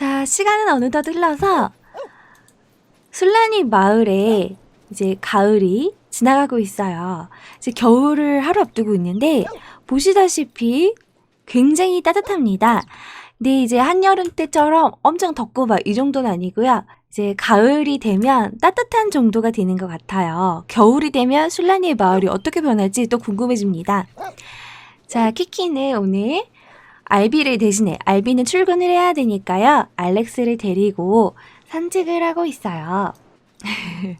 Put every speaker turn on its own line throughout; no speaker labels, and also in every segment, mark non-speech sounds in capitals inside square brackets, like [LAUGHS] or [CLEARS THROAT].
자, 시간은 어느덧 흘러서 술라니 마을에 이제 가을이 지나가고 있어요. 이제 겨울을 하루 앞두고 있는데 보시다시피 굉장히 따뜻합니다. 근데 이제 한여름 때처럼 엄청 덥고 막 이 정도는 아니고요. 이제 가을이 되면 따뜻한 정도가 되는 것 같아요. 겨울이 되면 술라니의 마을이 어떻게 변할지 또 궁금해집니다. 자, 키키는 오늘 알비를 대신해 알비는 출근을 해야 되니까요. 알렉스를 데리고 산책을 하고 있어요. [LAUGHS]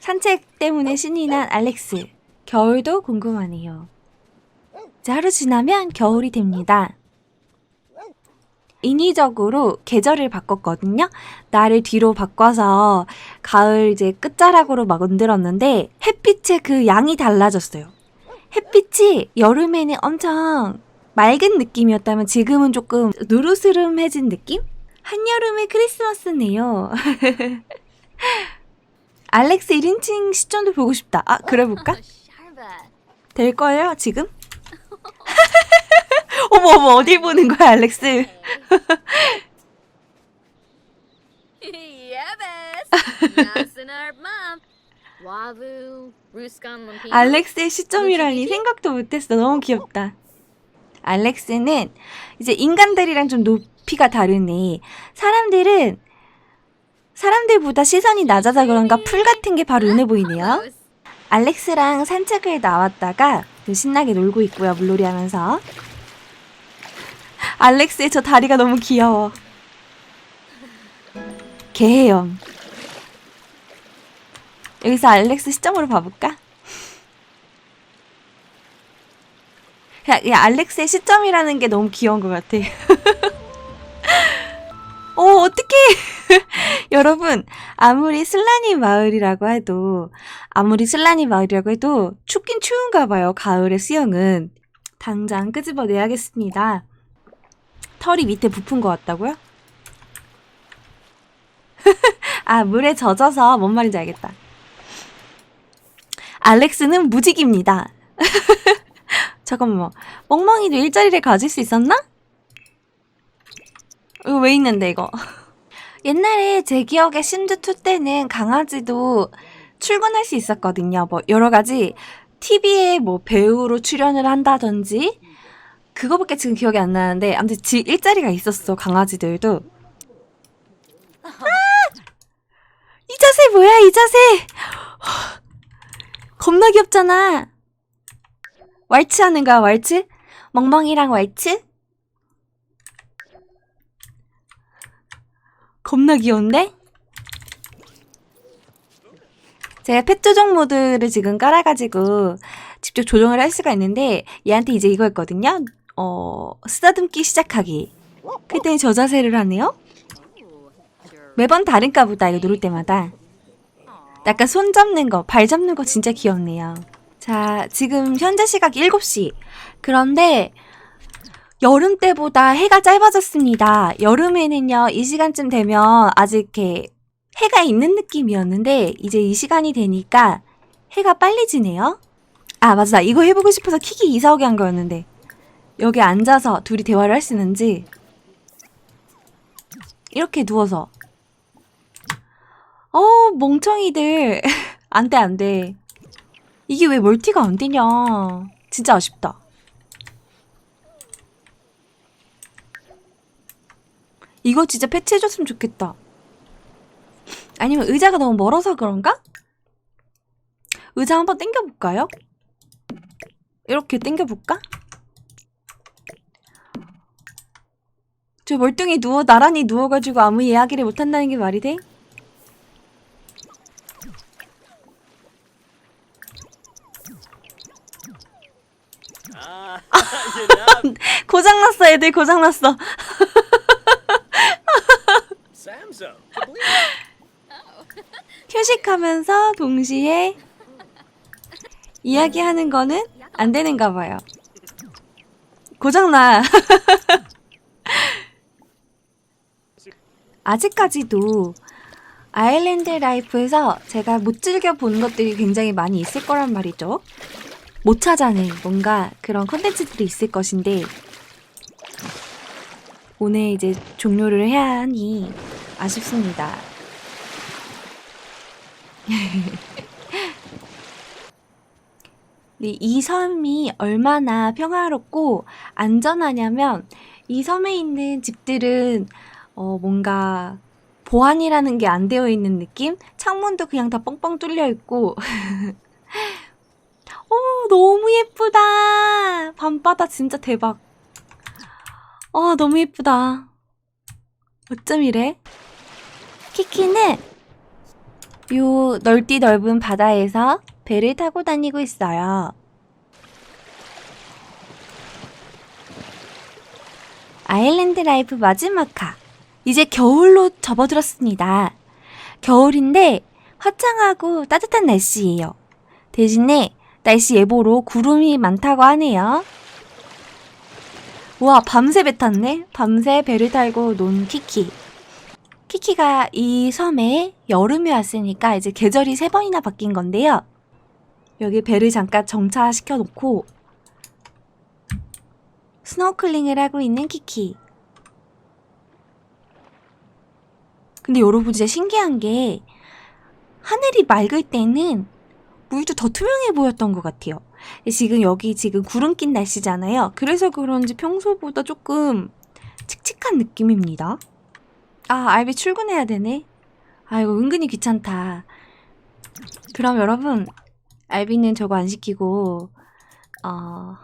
산책 때문에 신이 난 알렉스. 겨울도 궁금하네요. 자, 하루 지나면 겨울이 됩니다. 인위적으로 계절을 바꿨거든요. 날을 뒤로 바꿔서 가을 이제 끝자락으로 막 만들었는데 햇빛의 그 양이 달라졌어요. 햇빛이 여름에는 엄청 맑은 느낌이었다면 지금은 조금 누르스름해진 느낌? 한여름의 크리스마스네요. [LAUGHS] 알렉스 1인칭 시점도 보고 싶다. 아, 그래 볼까? [LAUGHS] 될 거예요, 지금? [LAUGHS] 어머, 어머, 어딜 보는 거야, 알렉스?
럼피.
알렉스의 시점이라니 생각도 못했어. 너무 귀엽다. 알렉스는 이제 인간들이랑 좀 높이가 다르네. 사람들은 사람들보다 시선이 낮아서 그런가 풀 같은 게 바로 눈에 보이네요. 알렉스랑 산책을 나왔다가 또 신나게 놀고 있고요. 물놀이 하면서. 알렉스의 저 다리가 너무 귀여워. 개헤엄. 여기서 알렉스 시점으로 봐볼까? 야, 야, 알렉스의 시점이라는 게 너무 귀여운 것 같아. [LAUGHS] 어, 어떡해! [LAUGHS] 여러분, 아무리 슬라니 마을이라고 해도, 아무리 슬라니 마을이라고 해도, 춥긴 추운가 봐요, 가을의 수영은. 당장 끄집어내야겠습니다. 털이 밑에 부푼 것 같다고요? [LAUGHS] 아, 물에 젖어서 뭔 말인지 알겠다. 알렉스는 무직입니다. 잠깐만. 멍멍이도 일자리를 가질 수 있었나? 이거 왜 있는데, 이거? [LAUGHS] 옛날에 제 기억에 심즈2 때는 강아지도 출근할 수 있었거든요. 뭐, 여러 가지 TV에 뭐 배우로 출연을 한다든지, 그거밖에 지금 기억이 안 나는데, 아무튼 지, 일자리가 있었어, 강아지들도. 아! 이 자세 뭐야, 이 자세! [GASPS] 겁나 귀엽잖아. 왈츠 하는 거야, 왈츠? 멍멍이랑 왈츠? 겁나 귀여운데? 제가 펫 조정 모드를 지금 깔아가지고 직접 조정을 할 수가 있는데 얘한테 이제 이거 했거든요. 어, 쓰다듬기 시작하기. 그랬더니 저 자세를 하네요? 매번 다른가 보다, 이거 누를 때마다. 약간 손 잡는 거, 발 잡는 거 진짜 귀엽네요. 자, 지금 현재 시각 7시. 그런데 여름 때보다 해가 짧아졌습니다. 여름에는요, 이 시간쯤 되면 아직 이렇게 해가 있는 느낌이었는데, 이제 이 시간이 되니까 해가 빨리 지네요. 아, 맞아. 이거 해보고 싶어서 킥이 이사 오게 한 거였는데. 여기 앉아서 둘이 대화를 할 수 있는지. 이렇게 누워서. 어, 멍청이들. [LAUGHS] 안 돼, 안 돼. 이게 왜 멀티가 안 되냐. 진짜 아쉽다. 이거 진짜 패치해줬으면 좋겠다. 아니면 의자가 너무 멀어서 그런가? 의자 한번 당겨볼까요? 이렇게 당겨볼까? 저 멀뚱히 누워, 나란히 누워가지고 아무 이야기를 못한다는 게 말이 돼? [LAUGHS] 고장났어, 애들 고장났어. 휴식하면서 동시에 이야기하는 거는 안 되는가 봐요. 고장나. [LAUGHS] 아직까지도 아일랜드 라이프에서 제가 못 즐겨 본 것들이 굉장히 많이 있을 거란 말이죠. 못 찾아낸 뭔가 그런 컨텐츠들이 있을 것인데 오늘 이제 종료를 해야 하니 아쉽습니다. [LAUGHS] 네, 이 섬이 얼마나 평화롭고 안전하냐면 이 섬에 있는 집들은 어, 뭔가 보안이라는 게 안 되어 있는 느낌? 창문도 그냥 다 뻥뻥 뚫려 있고 어, [LAUGHS] 너무 예쁘다. 밤바다 진짜 대박. 아, 너무 예쁘다. 어쩜 이래? 키키는 요 넓디 넓은 바다에서 배를 타고 다니고 있어요. 아일랜드 라이프 마지막 화. 이제 겨울로 접어들었습니다. 겨울인데 화창하고 따뜻한 날씨예요. 대신에 날씨 예보로 구름이 많다고 하네요. 우와, 밤새 배 탔네? 밤새 배를 타고 논 키키. 키키가 이 섬에 여름에 왔으니까 이제 계절이 세 번이나 바뀐 건데요. 여기 배를 잠깐 정차시켜 놓고 스노클링을 하고 있는 키키. 근데 여러분 진짜 신기한 게 하늘이 맑을 때는 물도 더 투명해 보였던 것 같아요. 지금 여기 지금 구름 낀 날씨잖아요. 그래서 그런지 평소보다 조금 칙칙한 느낌입니다. 아, 알비 출근해야 되네. 아, 이거 은근히 귀찮다. 그럼 여러분, 알비는 저거 안 시키고, 어,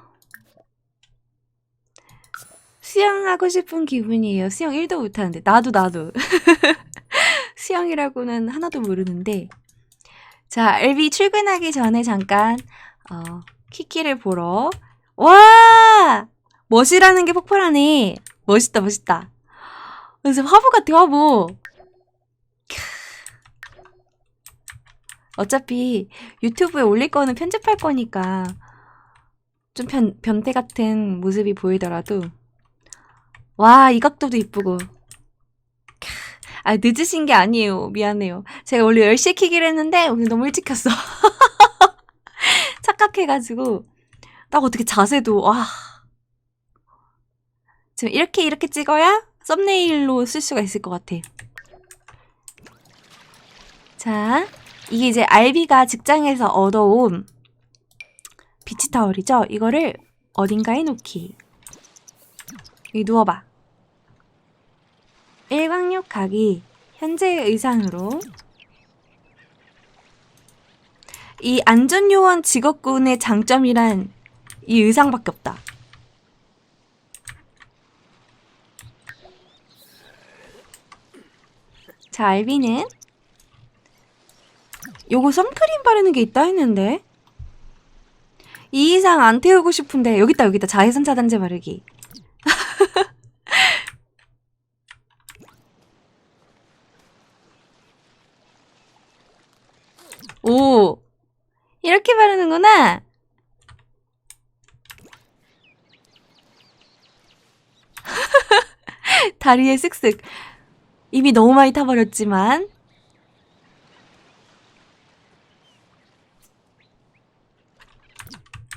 수영하고 싶은 기분이에요. 수영 1도 못하는데. 나도, 나도. [LAUGHS] 수영이라고는 하나도 모르는데. 자, 알비 출근하기 전에 잠깐, 어, 키키를 보러. 와! 멋이라는 게 폭발하네. 멋있다, 멋있다. 그래서 화보 같아, 화보. 캬. 어차피 유튜브에 올릴 거는 편집할 거니까 좀 변, 변태 같은 모습이 보이더라도 와, 이 각도도 이쁘고. 캬. 아, 늦으신 게 아니에요. 미안해요. 제가 원래 10시에 키기로 했는데 오늘 너무 일찍 켰어. [LAUGHS] 착각해가지고 딱 어떻게 자세도 와 지금 이렇게 이렇게 찍어야 썸네일로 쓸 수가 있을 것 같아. 자, 이게 이제 알비가 직장에서 얻어온 비치 타월이죠. 이거를 어딘가에 놓기. 여기 누워봐. 일광욕 가기 현재의 의상으로 이 안전요원 직업군의 장점이란 이 의상밖에 없다. 자, 알비는 요거 선크림 바르는 게 있다 했는데 이 이상 안 태우고 싶은데 여기 있다 여기 있다 자외선 차단제 바르기 오 이렇게 바르는구나 다리에 쓱쓱 이미 너무 많이 타버렸지만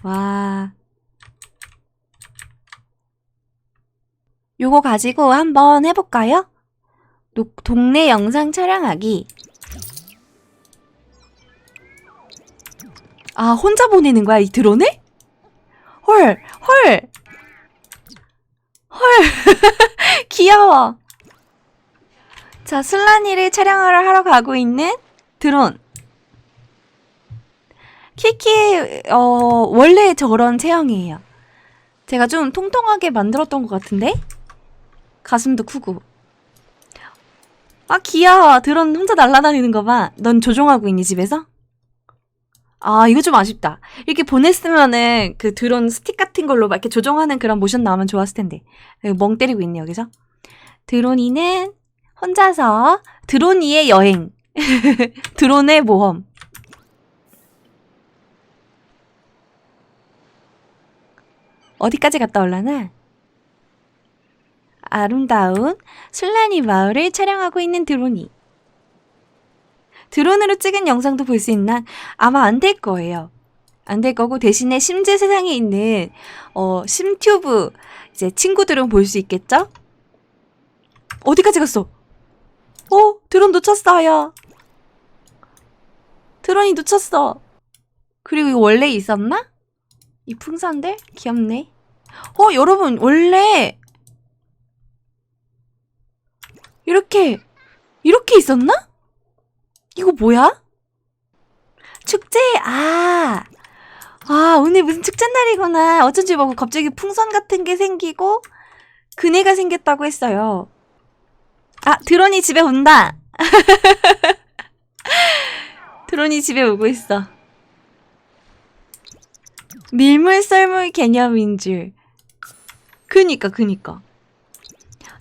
와. 요거 가지고 한번 해볼까요? 노- 동네 영상 촬영하기. 아, 혼자 보내는 거야, 이 드론을? 헐, 헐. 헐. [LAUGHS] 귀여워. 자, 슬라니를 촬영을 하러 가고 있는 드론. 키키, 어, 원래 저런 체형이에요. 제가 좀 통통하게 만들었던 것 같은데? 가슴도 크고. 아, 귀여워. 드론 혼자 날아다니는 거 봐. 넌 조종하고 있니, 집에서? 아, 이거 좀 아쉽다. 이렇게 보냈으면은 그 드론 스틱 같은 걸로 막 이렇게 조종하는 그런 모션 나오면 좋았을 텐데. 멍 때리고 있네, 여기서. 드론이는 혼자서 드론이의 여행. [LAUGHS] 드론의 모험. 어디까지 갔다 올라나? 아름다운 술라니 마을을 촬영하고 있는 드론이. 드론으로 찍은 영상도 볼 수 있나? 아마 안 될 거예요. 안 될 거고 대신에 심즈 세상에 있는 어 심튜브 이제 친구들은 볼 수 있겠죠? 어디까지 갔어? 어, 드론 놓쳤어요. 드론이 놓쳤어. 그리고 이거 원래 있었나? 이 풍선들? 귀엽네. 어, 여러분, 원래 이렇게, 이렇게 있었나? 이거 뭐야? 축제, 아. 아, 오늘 무슨 축제날이구나. 어쩐지 뭐 갑자기 풍선 같은 게 생기고, 그네가 생겼다고 했어요. 아, 드론이 집에 온다. [LAUGHS] 드론이 집에 오고 있어. 밀물 썰물 개념인 줄. 그니까, 그니까.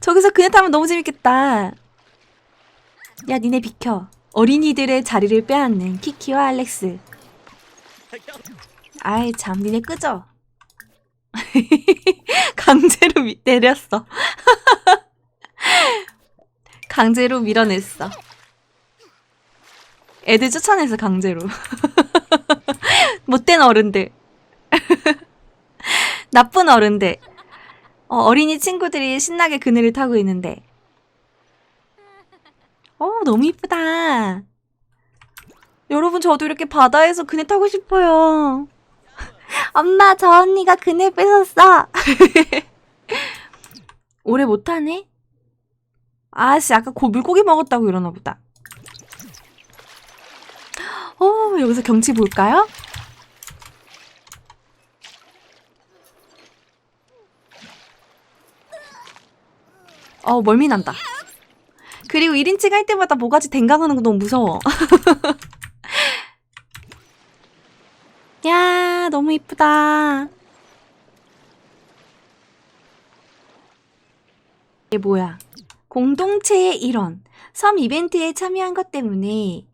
저기서 그네 타면 너무 재밌겠다. 야, 니네 비켜. 어린이들의 자리를 빼앗는 키키와 알렉스. 아이, 참, 니네 끄죠? [LAUGHS] 강제로 미, 내렸어. [LAUGHS] 강제로 밀어냈어. 애들 쫓아내서 강제로. [LAUGHS] 못된 어른들. [LAUGHS] 나쁜 어른들. 어, 어린이 친구들이 신나게 그늘을 타고 있는데. 어, 너무 이쁘다. 여러분, 저도 이렇게 바다에서 그네 타고 싶어요. [LAUGHS] 엄마, 저 언니가 그네 뺏었어. 오래 못하네? 아씨, 아까 고 물고기 먹었다고 이러나 보다. 어, 여기서 경치 볼까요? 어, 멀미 난다. 그리고 1인칭 할 때마다 뭐가지 댕강하는 거 너무 무서워. [LAUGHS] 야, 너무 이쁘다. 이게 뭐야? 공동체의 일원. 섬 이벤트에 참여한 것 때문에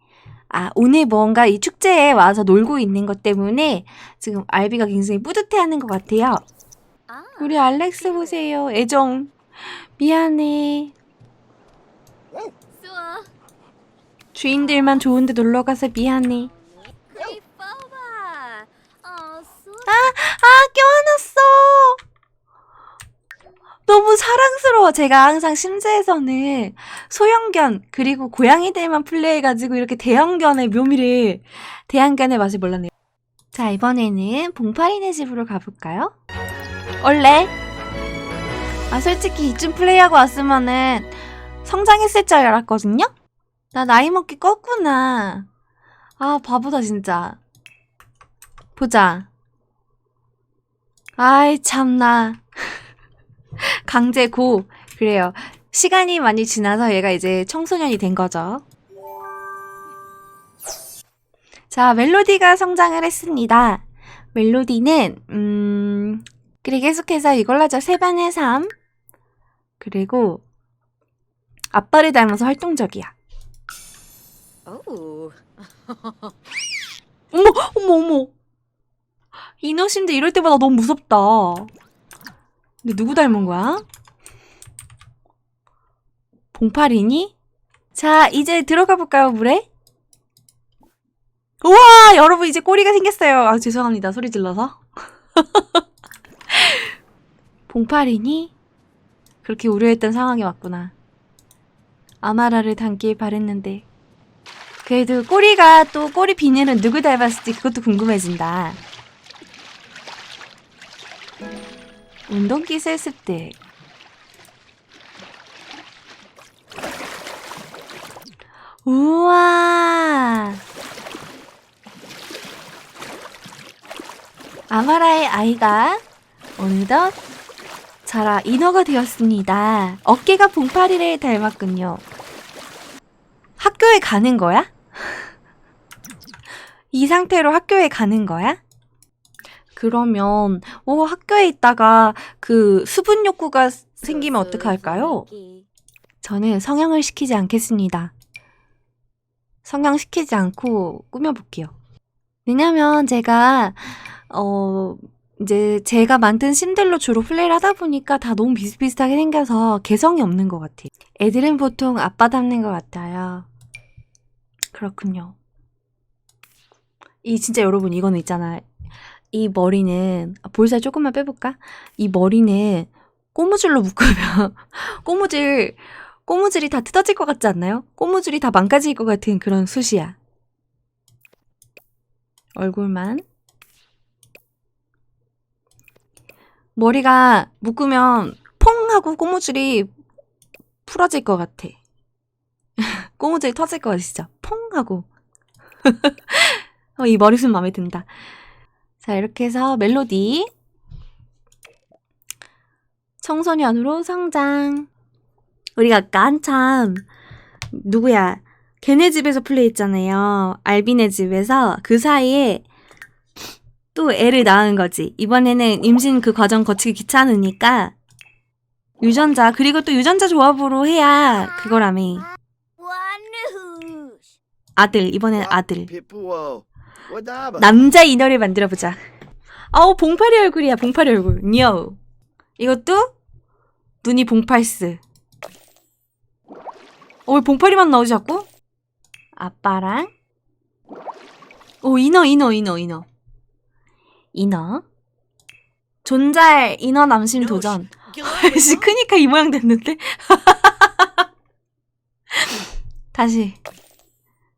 아, 오늘 뭔가 이 축제에 와서 놀고 있는 것 때문에 지금 알비가 굉장히 뿌듯해 하는 것 같아요.
Ah.
우리 알렉스 보세요. 애정. 미안해. 주인들만 좋은데 놀러 가서 미안해.
Oh, Sua.
아, 껴안았어. 너무 사랑스러워. 제가 항상 심즈에서는 소형견 그리고 고양이들만 플레이해가지고 이렇게 대형견의 묘미를 대형견의 맛을 몰랐네요. 자 이번에는 봉파리네 집으로 가볼까요? 원래 아 솔직히 이쯤 플레이하고 왔으면은 성장했을 줄 알았거든요. 나 나이 먹기 껐구나. 아 바보다 진짜. 보자. 아이 참나. [LAUGHS] 강제 고 그래요. 시간이 많이 지나서 얘가 이제 청소년이 된 거죠. 자, 멜로디가 성장을 했습니다. 멜로디는 음 그래 계속해서 이걸 하죠. 세반의 삶. 그리고 아빠를 닮아서 활동적이야. 어머, 어머, 어머. 이노심들 이럴 때마다 너무 무섭다. 근데 누구 닮은 거야? 봉파리니? 자, 이제 들어가 볼까요, 물에? 우와! 여러분, 이제 꼬리가 생겼어요. 아, 죄송합니다. 소리 질러서. [LAUGHS] 봉파리니? 그렇게 우려했던 상황이 왔구나. 아마라를 닮길 바랬는데. 그래도 꼬리가 또 꼬리 비늘은 누구 닮았을지 그것도 궁금해진다. 운동기술 습득. 우와. 아마라의 아이가 어느덧 자라 인어가 되었습니다. 어깨가 봉파리를 닮았군요. 학교에 가는 거야? [LAUGHS] 이 상태로 학교에 가는 거야? 그러면 어, 학교에 있다가 그 수분 욕구가 생기면 어떡할까요? 저는 성형을 시키지 않겠습니다. 성형 시키지 않고 꾸며볼게요. 왜냐면 제가 어 이제 제가 만든 심들로 주로 플레이를 하다 보니까 다 너무 비슷비슷하게 생겨서 개성이 없는 것 같아요. 애들은 보통 아빠 닮는 것 같아요. 그렇군요. 이 진짜 여러분 이거는 있잖아. 이 머리는 아, 볼살 조금만 빼볼까? 이 머리는 고무줄로 묶으면 [LAUGHS] 고무줄 꼬무줄이 다 뜯어질 것 같지 않나요? 꼬무줄이 다 망가질 것 같은 그런 숱이야. 얼굴만. 머리가 묶으면 퐁 하고 꼬무줄이 풀어질 것 같아. [LAUGHS] 꼬무줄이 터질 것 진짜. 퐁 하고. [LAUGHS] 어, 이 머리숱 마음에 든다. 자, 이렇게 해서 멜로디. 청소년으로 성장. 우리가 아까 한참, 누구야, 걔네 집에서 플레이했잖아요. 알빈의 집에서 그 사이에 또 애를 낳은 거지. 이번에는 임신 그 과정 거치기 귀찮으니까 유전자, 그리고 또 유전자 조합으로 해야 그거라며.
와누.
아들, 이번엔 아들.
와다바.
남자 인어를 만들어 보자. 아우 봉파리 얼굴이야 봉파리 얼굴. 니어. 이것도 눈이 봉팔스. 어, 왜 봉파리만 나오지 자꾸? 아빠랑 오 인어 인어 인어 인어 인어 존잘 인어 남심 도전. [LAUGHS] 씨 크니까 이 모양 됐는데. [LAUGHS] 다시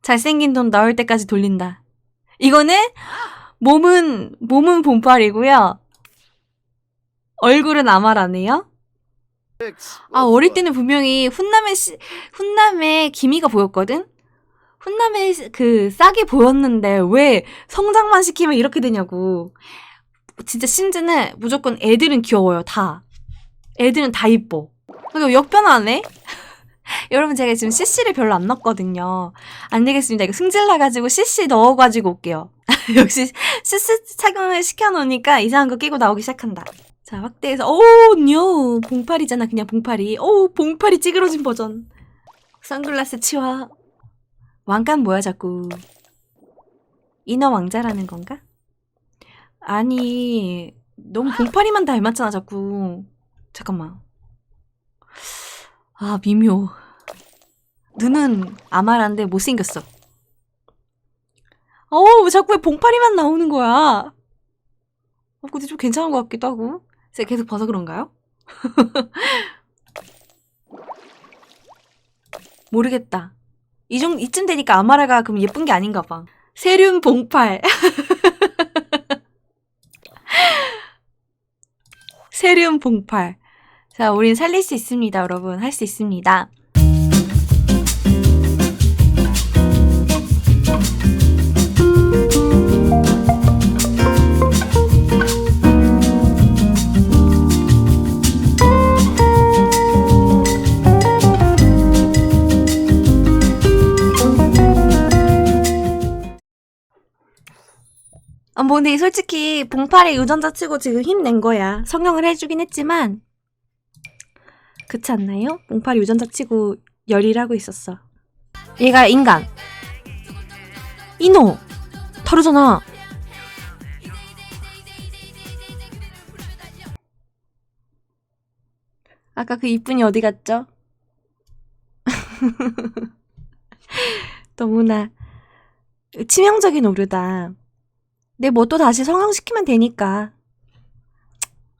잘생긴 돈 나올 때까지 돌린다. 이거는 몸은 몸은 봉팔이고요. 얼굴은 아마라네요. 아 어릴 때는 분명히 훈남의 시, 훈남의 기미가 보였거든. 훈남의 시- 그 싹이 보였는데 왜 성장만 시키면 이렇게 되냐고. 진짜 신즈는 무조건 애들은 귀여워요 다. 애들은 다 이뻐. 그리고 역변하네. [LAUGHS] 여러분 제가 지금 CC를 별로 안 넣었거든요. 안 되겠습니다. 이거 승질 나가지고 CC 넣어가지고 올게요. [LAUGHS] 역시 CC 착용을 시켜놓으니까 이상한 거 끼고 나오기 시작한다. 자 확대해서 오뉴 봉파리잖아 그냥 봉파리. 오 봉파리 찌그러진 버전. 선글라스 치와. 왕관 뭐야 자꾸. 인어 왕자라는 건가? 아니 너무 봉파리만 닮았잖아 자꾸. 잠깐만. 아 미묘. 눈은 아마란데 못생겼어. 어우, 왜 자꾸 왜 봉파리만 나오는 거야? 어, 근데 좀 괜찮은 것 같기도 하고. 제가 계속 봐서 그런가요? [LAUGHS] 모르겠다. 이 정, 이쯤 되니까 아마라가 그럼 예쁜 게 아닌가 봐. 세륜 봉팔. [LAUGHS] 세륜 봉팔. 자, 우린 살릴 수 있습니다, 여러분. 할 수 있습니다. 아, 뭐, 근데 솔직히 봉팔이 유전자 치고 지금 힘낸 거야. 성형을 해주긴 했지만, 그렇지 않나요? 봉팔이 유전자 치고 열일하고 있었어. 얘가 인간. 이노! 다르잖아. 아까 그 이쁜이 어디 갔죠? [LAUGHS] 너무나 치명적인 오류다. 내 뭐 또 다시 성형시키면 되니까.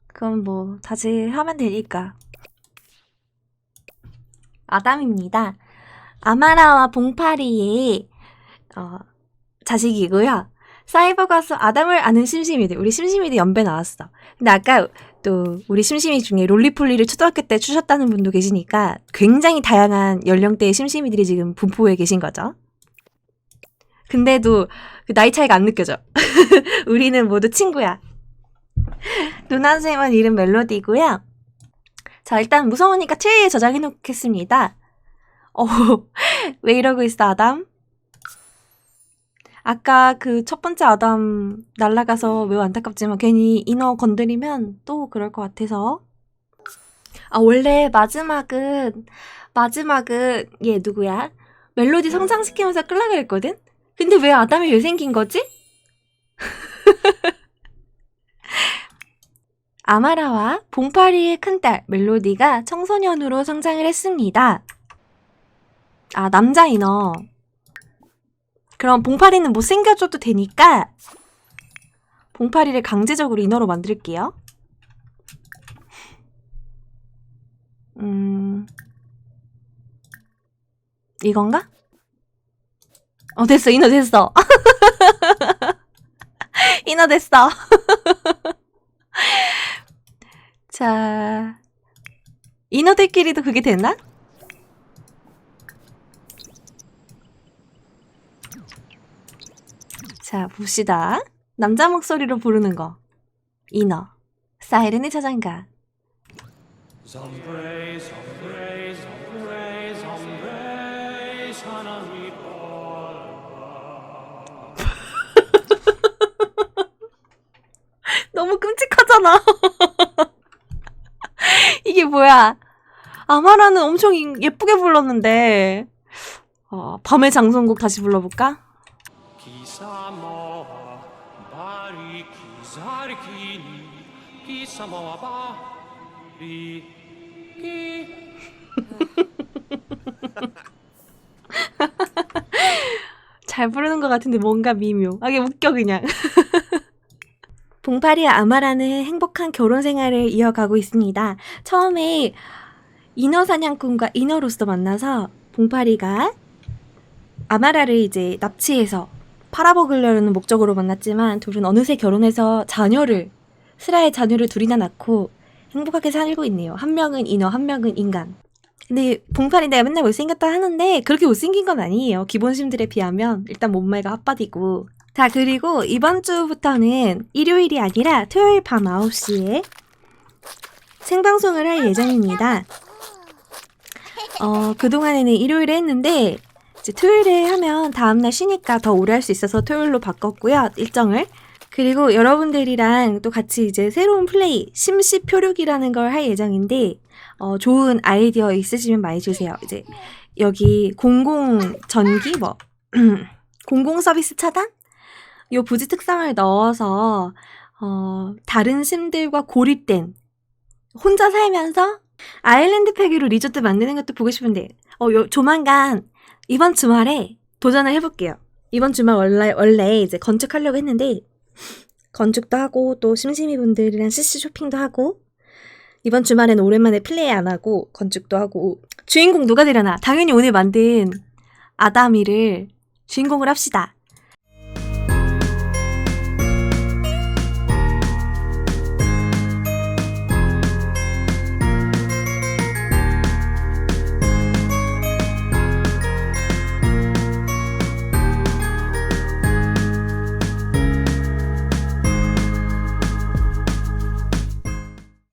그럼 뭐 다시 하면 되니까. 아담입니다. 아마라와 봉파리의 어, 자식이고요. 사이버 가수 아담을 아는 심심이들. 우리 심심이들 연배 나왔어. 근데 아까 또 우리 심심이 중에 롤리폴리를 초등학교 때 추셨다는 분도 계시니까 굉장히 다양한 연령대의 심심이들이 지금 분포에 계신 거죠. 근데도 그 나이 차이가 안 느껴져. [LAUGHS] 우리는 모두 친구야. 누나 쌤은 이름 멜로디고요. 자, 일단 무서우니까 트리에 저장해 놓겠습니다. 어, [LAUGHS] 왜 이러고 있어, 아담? 아까 그 첫 번째 아담 날라가서 매우 안타깝지만 괜히 인어 건드리면 또 그럴 것 같아서. 아, 원래 마지막은, 마지막은, 얘 누구야? 멜로디 성장시키면서 끌라 그랬거든? 근데 왜 아담이 왜 생긴 거지? [LAUGHS] 아마라와 봉파리의 큰딸 멜로디가 청소년으로 성장을 했습니다. 아, 남자 인어. 그럼 봉파리는 못생겨줘도 되니까 봉파리를 강제적으로 인어로 만들게요. 음, 이건가? 어, 됐어. 인어 됐어. [LAUGHS] 인어 됐어. [LAUGHS] 자, 인어들끼리도 그게 되나? 자, 봅시다. 남자 목소리로 부르는 거. 인어. 사이렌의
사랑이
너무 끔찍하잖아. [LAUGHS] 이게 뭐야? 아마라는 엄청 이- 예쁘게 불렀는데. 어, 밤의 장송곡 다시 불러볼까? [LAUGHS] 잘 부르는 것 같은데 뭔가 미묘. 아, 이게 웃겨, 그냥. [LAUGHS] 봉파리와 아마라는 행복한 결혼 생활을 이어가고 있습니다. 처음에 인어 사냥꾼과 인어로서 만나서 봉파리가 아마라를 이제 납치해서 팔아먹으려는 목적으로 만났지만 둘은 어느새 결혼해서 자녀를 스라의 자녀를 둘이나 낳고 행복하게 살고 있네요. 한 명은 인어, 한 명은 인간. 근데 봉파리 내가 맨날 못생겼다 하는데 그렇게 못생긴 건 아니에요. 기본심들에 비하면 일단 몸매가 핫바디고. 자 그리고 이번 주부터는 일요일이 아니라 토요일 밤 9시에 생방송을 할 예정입니다. 어, 그동안에는 일요일에 했는데 이제 토요일에 하면 다음날 쉬니까 더 오래 할 수 있어서 토요일로 바꿨고요. 일정을. 그리고 여러분들이랑 또 같이 이제 새로운 플레이 심시표류기라는 걸 할 예정인데 어, 좋은 아이디어 있으시면 많이 주세요. 이제 여기 공공 전기 뭐 [CLEARS THROAT] 공공 서비스 차단 요 부지 특성을 넣어서 어, 다른 심들과 고립된 혼자 살면서 아일랜드 패기로 리조트 만드는 것도 보고 싶은데 어, 요, 조만간 이번 주말에 도전을 해볼게요. 이번 주말 원래 원래 이제 건축하려고 했는데 건축도 하고 또 심심이 분들이랑 CC 쇼핑도 하고 이번 주말에는 오랜만에 플레이 안 하고 건축도 하고 주인공 누가 되려나? 당연히 오늘 만든 아다미를 주인공을 합시다.